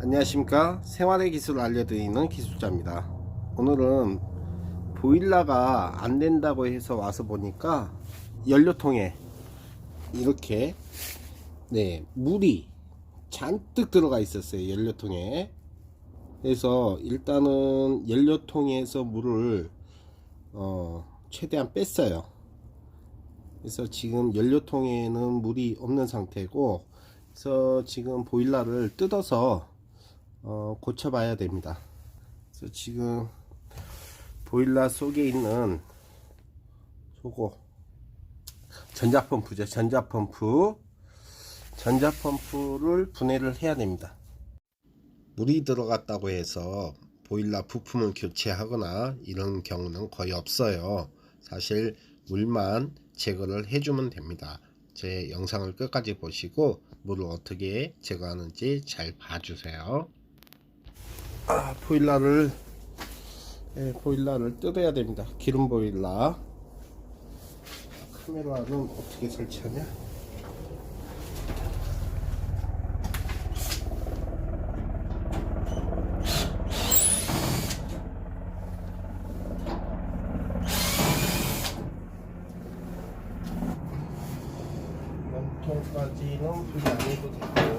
안녕하십니까? 생활의 기술을 알려드리는 기술자입니다. 오늘은 보일러가 안 된다고 해서 와서 보니까 연료통에 이렇게 네 물이 잔뜩 들어가 있었어요 연료통에. 그래서 일단은 연료통에서 물을 어, 최대한 뺐어요. 그래서 지금 연료통에는 물이 없는 상태고 그래서 지금 보일러를 뜯어서 어, 고쳐봐야 됩니다. 그래서 지금 보일러 속에 있는 요거 전자펌프죠. 전자펌프 전자펌프를 분해를 해야 됩니다. 물이 들어갔다고 해서 보일러 부품을 교체하거나 이런 경우는 거의 없어요. 사실 물만 제거를 해주면 됩니다. 제 영상을 끝까지 보시고 물을 어떻게 제거하는지 잘 봐주세요. 아, 보일러를 예, 보일러를 뜯어야 됩니다. 기름 보일러. 카메라는 어떻게 설치하냐? 몸통까지는 분리 안 해도 되고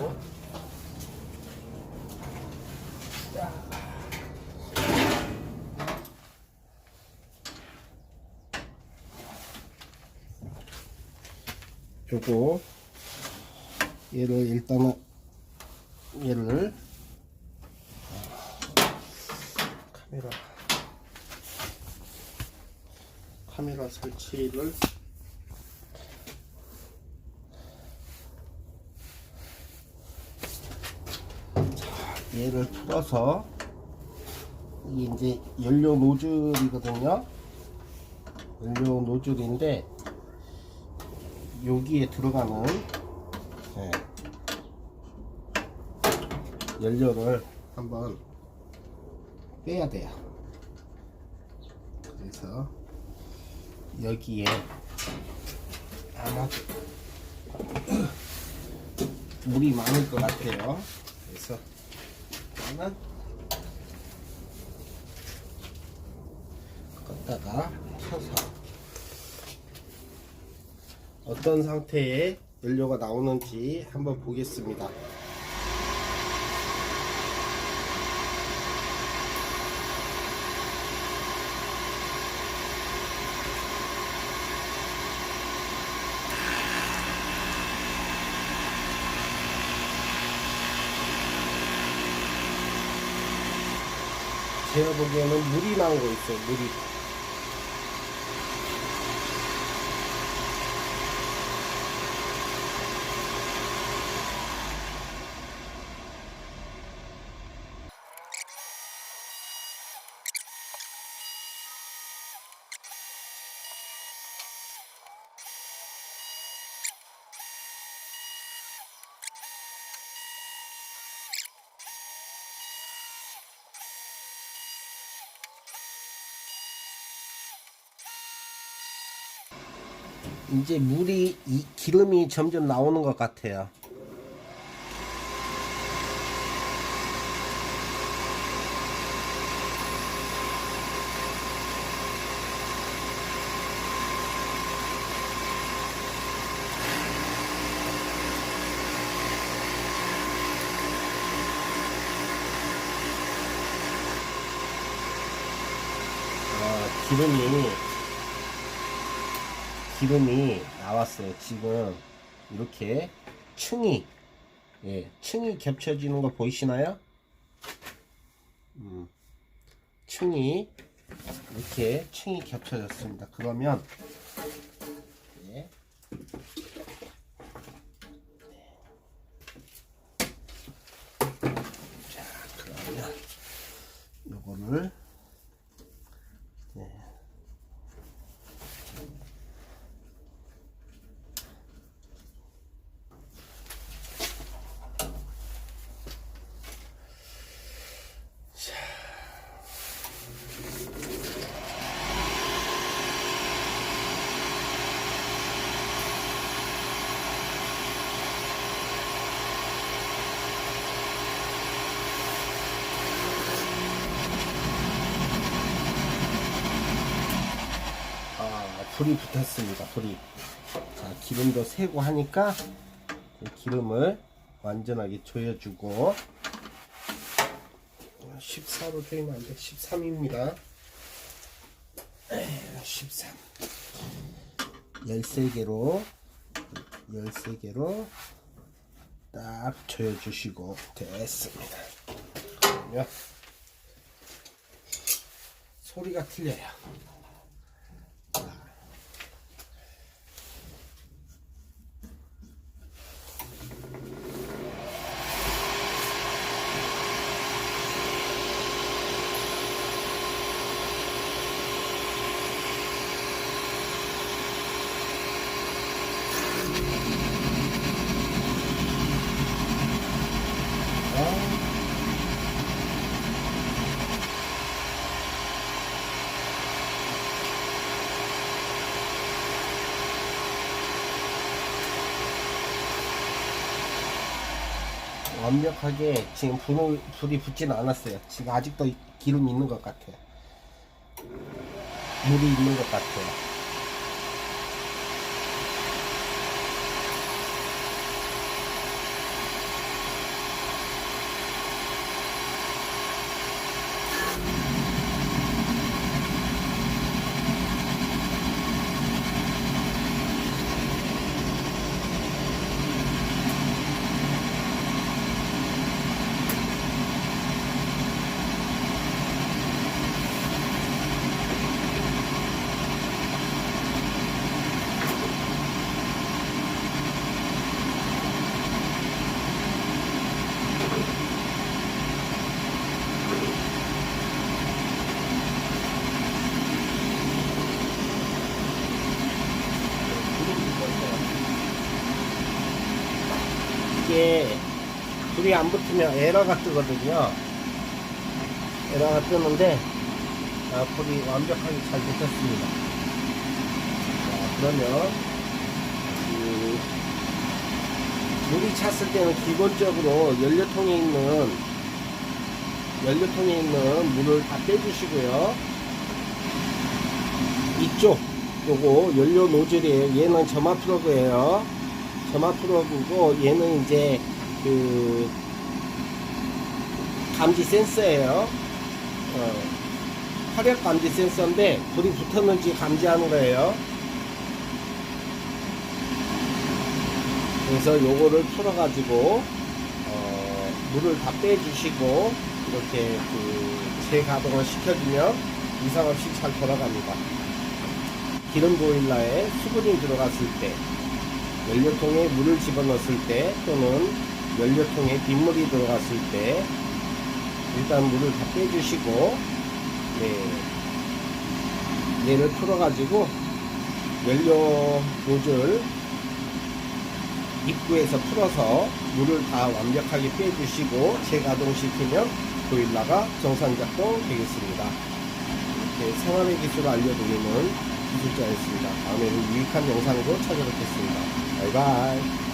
요거 얘를 일단은 얘를 카메라 카메라 설치를 얘를 풀어서 이게 이제 연료 노즐이거든요. 연료 노즐인데 여기에 들어가는 네, 연료를 한번 빼야 돼요. 그래서 여기에 아마 물이 많을 것 같아요. 그래서 일단은 껐다가 켜서 어떤 상태의 연료가 나오는지 한번 보겠습니다. 제가 보기에는 물이 나오고 있어요. 물이. 이제 물이 이 기름이 점점 나오는 것 같아요. 아, 기름이 기름이 나왔어요. 지금 이렇게 층이 예, 층이 겹쳐지는 거 보이시나요? 음, 층이 이렇게 층이 겹쳐졌습니다. 그러면 예. 자, 그러면 요거를 불이 붙었습니다. 불이. 자, 기름도 새고 하니까 이 기름을 완전하게 조여주고 14로 조이면 안 돼. 13입니다. 13. 13개로 13개로 딱 조여주시고 됐습니다. 소리가 틀려요. 완벽하게 지금 불을, 불이 붙진 않았어요. 지금 아직도 기름이 있는 것 같아요. 물이 있는 것 같아요. 이게 불이 안 붙으면 에러가 뜨거든요. 에러가 뜨는데 아, 불이 완벽하게 잘 붙었습니다. 자, 그러면 그 물이 찼을 때는 기본적으로 연료통에 있는 연료통에 있는 물을 다 빼주시고요. 이쪽 요거 연료 노즐이에요. 얘는 점화 프로그예요. 점화 프로그고 얘는 이제 그 감지 센서예요. 어, 화력 감지 센서인데 불이 붙었는지 감지하는 거예요. 그래서 요거를 풀어가지고 어, 물을 다 빼주시고 이렇게 그 재가동을 시켜주면 이상 없이 잘 돌아갑니다. 기름 보일러에 수분이 들어갔을 때 연료통에 물을 집어넣었을 때 또는 연료통에 빗물이 들어갔을 때 일단 물을 다 빼주시고 네, 얘를 풀어가지고 연료 노즐 입구에서 풀어서 물을 다 완벽하게 빼주시고 재가동시키면 보일러가 정상 작동 되겠습니다. 이렇게 생활의 기술을 알려드리는 기술자였습니다. 다음에는 유익한 영상으로 찾아뵙겠습니다. 바이바이.